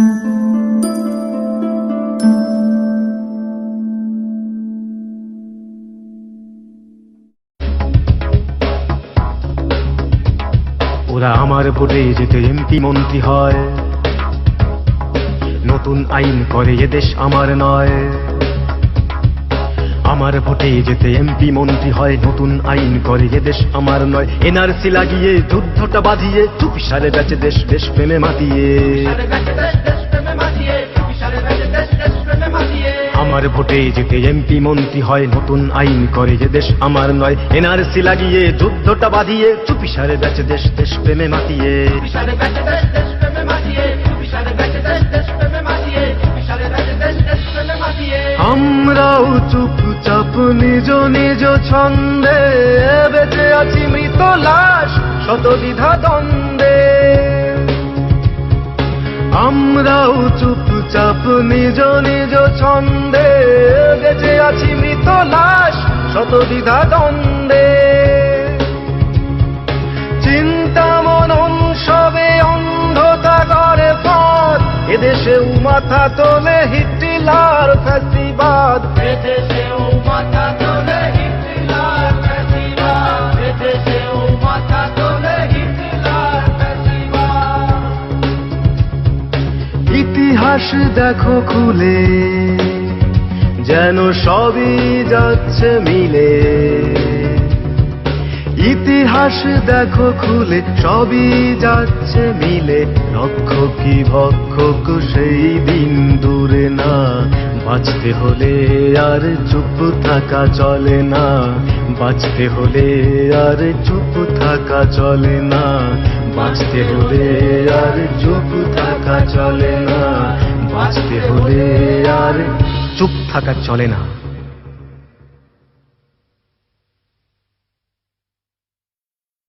ওরা আমার ভোটে যেতে এমপি মন্ত্রী হয়। নতুন আইন করে এ দেশ আমার নয়। আমার ভোটে যেতে এমপি মন্ত্রী হয় নতুন আইন করে এ দেশ আমার নয়। এনআরসি লাগিয়ে যুদ্ধটা বাঁধিয়ে চুপিসারে বেচে দেশ দেশ প্রেমে মাতিয়ে। আমার ভোটে যেতে এমপি মন্ত্রী হয় নতুন আইন করে যে দেশ আমার নয়। এনআরসি লাগিয়ে যুদ্ধটা বাঁধিয়ে চুপিসারে বেচে দেশ দেশ প্রেমে মাতিয়ে আমরাও চুপচাপ নিজ নিজ ছন্দে বেঁচে আছি মৃত লাশ শত দ্বিধা দ্বন্দ্বে। আমরাও চুপচাপ নিজ নিজ ছন্দে বেঁচে আছি মৃত লাশ শত দ্বিধা দ্বন্দ্বে। চিন্তা মনন সবে অন্ধতা করে পথ, এদেশেও মাথা তোলে হিটলার ফ্যাসিবাদ। ইতিহাস দেখো খুলে যেন সবই যাচ্ছে মিলে। ইতিহাস দেখো খুলে সবই যাচ্ছে মিলে। রক্ষক কি ভক্ষক সেই বাঁচতে হলে আর চুপ থাকা চলে না। বাঁচতে হলে আর চুপ থাকা চলে না। বাঁচতে হলে আর চুপ থাকা চলে না। বাঁচতে হলে আর চুপ থাকা চলে না।